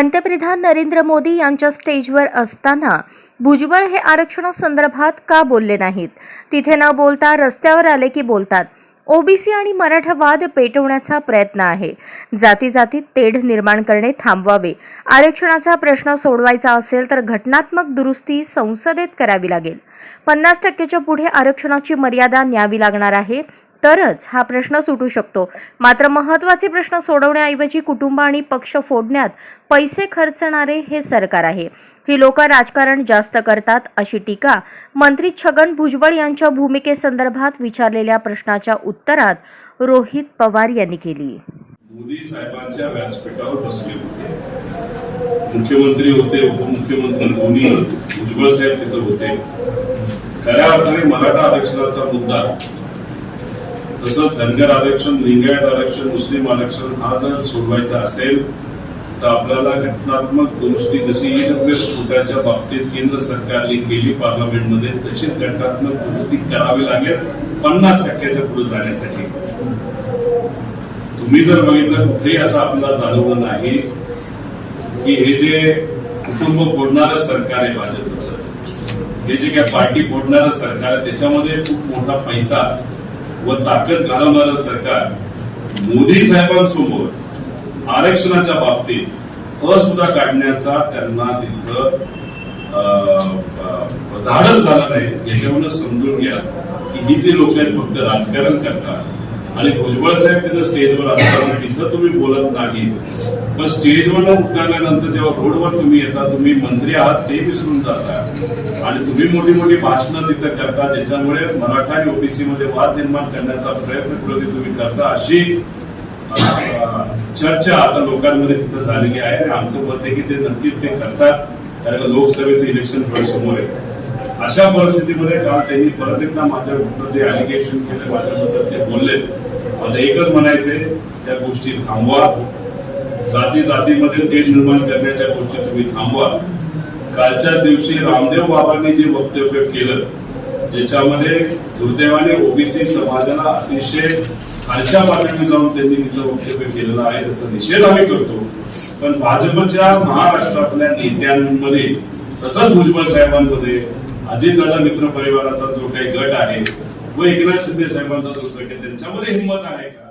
पंतप्रधान नरेंद्र मोदी यांच्या स्टेजवर असताना भुजबळ हे आरक्षणासंदर्भात का बोलले नाहीत? तिथे न बोलता रस्त्यावर आले की बोलतात. ओबीसी आणि मराठवाद पेटवण्याचा प्रयत्न आहे. जाती जातीत तेढ निर्माण करणे थांबवावे. आरक्षणाचा प्रश्न सोडवायचा असेल तर घटनात्मक दुरुस्ती संसदेत करावी लागेल. पन्नास टक्केच्या पुढे आरक्षणाची मर्यादा न्यावी लागणार आहे. तरच हा प्रश्न सुटू शकतो. मात्र महत्त्वाचे प्रश्न सोडवण्याऐवजी कुटुंब आणि पक्ष फोडण्यात पैसे खर्चणारे हे सरकार आहे. ही लोक राजकारण जास्त करतात अशी टीका मंत्री छगन भुजबळ यांच्या भूमिकेसंदर्भात विचारलेल्या प्रश्नाच्या उत्तरात रोहित पवार यांनी केली. मोदी साहेबांच्या व्यासपीठावर बसले होते. मुख्यमंत्री होते उपमुख्यमंत्री दोन्ही भुजबळ साहेब तिथं होते. खऱ्या अर्थाने मराठा आरक्षणाचा मुद्दा तसं धनगर आरक्षण लिंगायत आरक्षण मुस्लिम आरक्षण हा जर सोडवायचा असेल तर आपल्याला घटनात्मक दुरुस्ती जशी ईडब्ल्यूएस बाबतीत केंद्र सरकारने केली पार्लमेंटमध्ये तशीच घटनात्मक दुरुस्ती करावी लागेल पन्नास टक्क्याच्या पुढे जाण्यासाठी. तुम्ही जर बघितलं कुठेही असं आपल्याला जाणवलं नाही की हे जे कुटुंब फोडणारं सरकार आहे भाजपचं हे जे काय पार्टी फोडणारं सरकार आहे त्याच्यामध्ये खूप मोठा पैसा व ताकद घालवणारं सरकार मोदी साहेबांसमोर आरक्षणाच्या बाबतीत असुद्धा काढण्याचा त्यांना तिथं अं, धाडस झालं नाही. याच्यामुळे समजून घ्या की ही जी लोक आहेत फक्त राजकारण करतात. आणि भुजबळ साहेब तिथं स्टेजवर असताना तिथं तुम्ही बोलत नाही. पण स्टेजवर उतरल्यानंतर जेव्हा रोडवर तुम्ही येता तुम्ही मंत्री आहात ते विसरून जाता. आणि तुम्ही मोठी मोठी भाषणं तिथं करता ज्याच्यामुळे मराठा आणि ओबीसी मध्ये वाद निर्माण करण्याचा प्रयत्न कुठे तुम्ही करता अशी चर्चा आता लोकांमध्ये तिथं झालेली आहे. आणि आमचं मत आहे की ते नक्कीच ते करतात. कारण लोकसभेचं इलेक्शन समोर आहे. अशा परिस्थितीमध्ये काल त्यांनी परत एकदा माझ्याबद्दल जे अलिगेशन केले माझ्याबद्दल ते बोलले माझं एकच म्हणायचे त्या गोष्टी थांबवा. जाती जातीमध्ये तेज निर्माण करण्याच्या गोष्टी तुम्ही थांबवा. कालच्या दिवशी रामदेव बाबांनी जे वक्तव्य केलं ज्याच्यामध्ये दुर्दैवाने ओबीसी समाजाला अतिशय खालच्या पातळीवर जाऊन त्यांनी तिचं वक्तव्य केलेलं आहे त्याचा निषेध आम्ही करतो. पण भाजपच्या महाराष्ट्रातल्या नेत्यांमध्ये तसंच भुजबळ साहेबांमध्ये अजितदादा मित्र परिवाराचा जो काही गट आहे व एकनाथ शिंदे साहेबांचा जो गट आहे त्यांच्यामध्ये हिंमत आहे का?